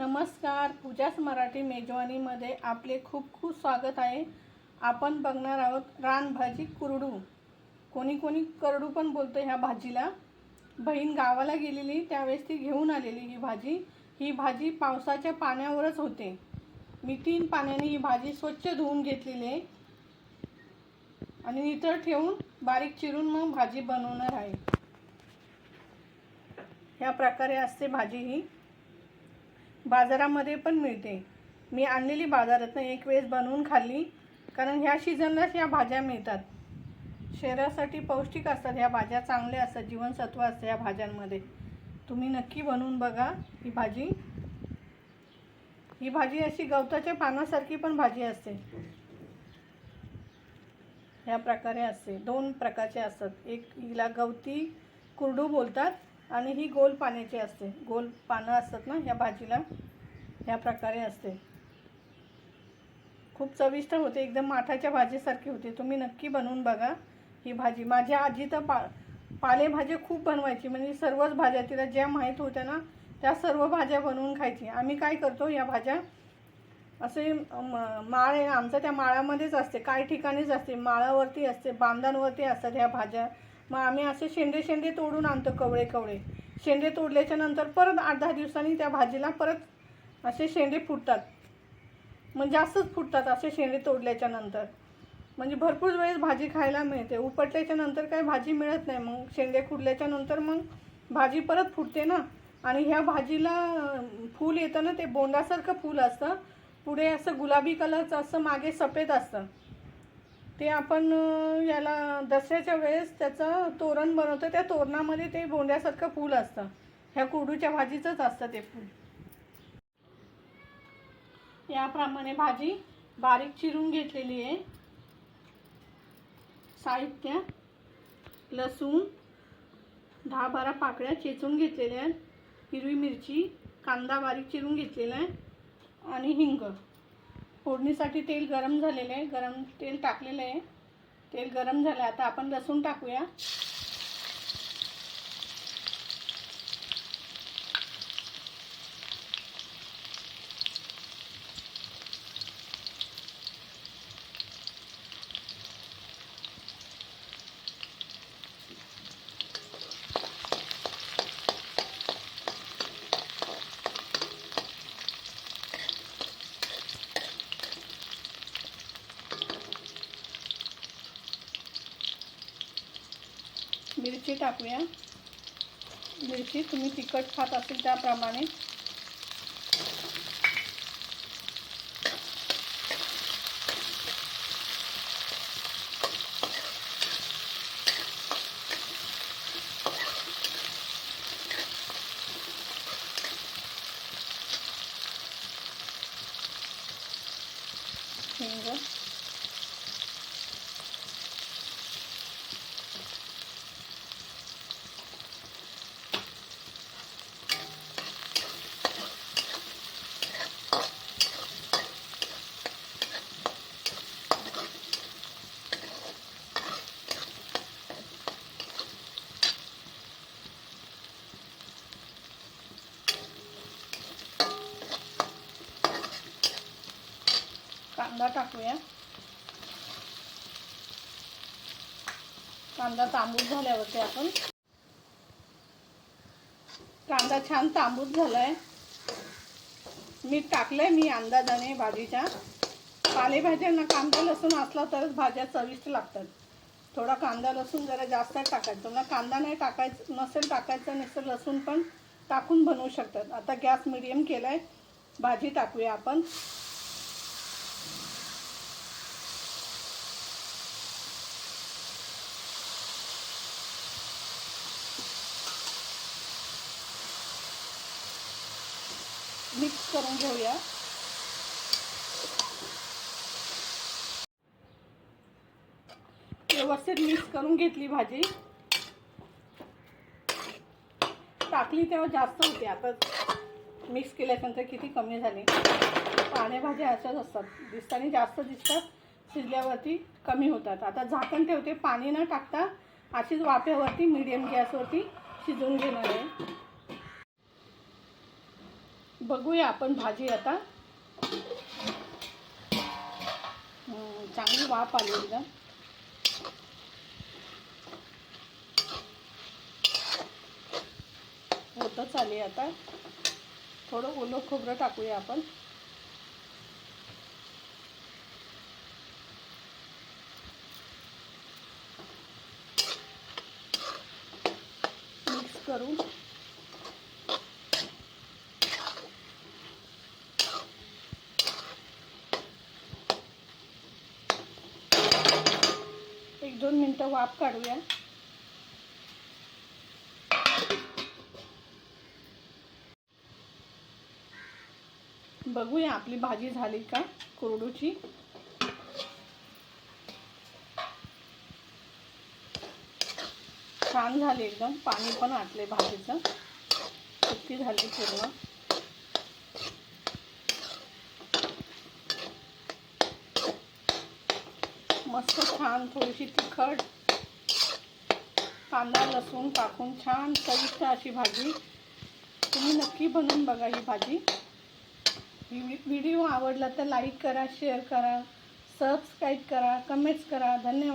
नमस्कार. पूजाच मराठी मेजवानीमध्ये आपले खूप खूप स्वागत आहे. आपण बघणार आहोत रानभाजी कुरडू. कोणी कोणी करडू पण बोलतो ह्या भाजीला. बहीण गावाला गेलेली त्यावेळेस ती घेऊन आलेली ही भाजी. ही भाजी पावसाच्या पाण्यावरच होते. मी तीन पाण्याने ही भाजी स्वच्छ धुवून घेतलेली आहे. आणि नितळ ठेवून बारीक चिरून मग भाजी बनवणार आहे. ह्या प्रकारे असते भाजी ही. बाजारामध्ये पण मिळते. मी आणलेली बाजारातनं एक वेळेस बनवून खाल्ली. कारण ह्या सीझनलाच ह्या भाज्या मिळतात. शरीरासाठी पौष्टिक असतात. ह्या भाज्या चांगल्या असतात. जीवनसत्व असतं ह्या भाज्यांमध्ये. तुम्ही नक्की बनवून बघा ही भाजी. ही भाजी अशी गवताच्या पानासारखी पण भाजी असते. ह्या प्रकारे असते. दोन प्रकारचे असतात. एक हिला गवती कुरडू बोलतात. आणि ही गोल पाण्याची असते. गोल पानं असतात ना ह्या भाजीला. ह्या प्रकारे असते. खूप चविष्ट होते. एकदम माठाच्या भाजीसारखी होते. तुम्ही नक्की बनवून बघा ही भाजी. माझी आजी तर पा पालेभाज्या खूप बनवायची. म्हणजे सर्वच भाज्या तिला ज्या माहीत होत्या ना त्या सर्व भाज्या बनवून खायची. आम्ही काय करतो या भाज्या असे म- माळ आहे आमचं त्या माळामध्येच असते. काही ठिकाणीच असते. माळावरती असते बांधांवरती असतात ह्या भाज्या. मग आम्ही असे शेंडे शेंडे तोडून आणतो कवळे कवळे. शेंडे तोडल्याच्या नंतर परत आठ दहा दिवसांनी त्या भाजीला परत असे शेंडे फुटतात. मग जास्तच फुटतात असे शेंडे तोडल्याच्या नंतर. म्हणजे भरपूर वेळेस भाजी खायला मिळते. उपटल्याच्या नंतर काही भाजी मिळत नाही. मग शेंडे खुडल्याच्या नंतर मग भाजी परत फुटते ना. आणि ह्या भाजीला फूल येतं ना ते बोंडासारखं फूल असतं. पुढे असं गुलाबी कलरचं असं मागे सफेद असतं. ते आपण याला दसऱ्याच्या वेळेस त्याचं तोरण बनवतो. त्या तोरणामध्ये ते बोंड्यासारखं फूल असतं. ह्या कुडूच्या भाजीचंच असतं ते फूल. याप्रमाणे भाजी बारीक चिरून घेतलेली आहे. साहित्य लसूण दहा बारा पाकळ्या चेचून घेतलेल्या आहेत. हिरवी मिरची कांदा बारीक चिरून घेतलेला आहे. आणि हिंग. फोडणीसाठी तेल गरम झालेलं आहे. गरम तेल टाकलेलं आहे. तेल गरम झालं. आता आपण लसूण टाकूया. मिरची टाकूया. मिरची तुम्ही तिखट खात असेल त्याप्रमाणे हिंग कांदा टाकूया. कांदा तांबूस झाल्यावरती आपण कांदा छान तांबूस झालाय. मीठ टाकलंय मी अंदाजाने भाजीच्या. पालेभाज्यांना कांदा लसूण असला तरच भाज्या चविष्ट लागतात. थोडा कांदा लसूण जरा जास्त टाकायचं. तुम्हाला कांदा नाही टाकायचं नसेल टाकायचं नसेल लसूण पण टाकून बनवू शकतात. आता गॅस मिडियम केलाय. भाजी टाकूया आपण. मिक्स करून घेऊया. व्यवस्थित मिक्स करून घेतली भाजी. टाकली तेव्हा जास्त होती. आता मिक्स केल्यानंतर किती कमी झाली? पालेभाज्या अशाच असतात. दिसताना जास्त दिसतात शिजल्यावरती कमी होतात. आता झाकण ठेवते. पाणी न टाकता अशीच वाफ्यावरती मीडियम गॅसवरती शिजवून घेणार आहे. बघूया आपण भाजी आता. चांगली वाफ आली एकदम होतच आली आता. थोडं ओलं खोबरं टाकूया आपण. मिक्स करू दोन मिनटं वाफ काढूया. बघूया आपली भाजी झाली का कोरडूची. छान झाली एकदम. पाणी पण आटले भाजीचं. सुट्टी झाली पूर्ण. मस्त छान थोडीशी तिखट कांदा लसूण टाकून छान चविष्ट अशी भाजी. तुम्ही नक्की बनवून बघा ही भाजी. व्हिडिओ आवडला तर लाईक करा शेअर करा सबस्क्राईब करा कमेंट्स करा. धन्यवाद.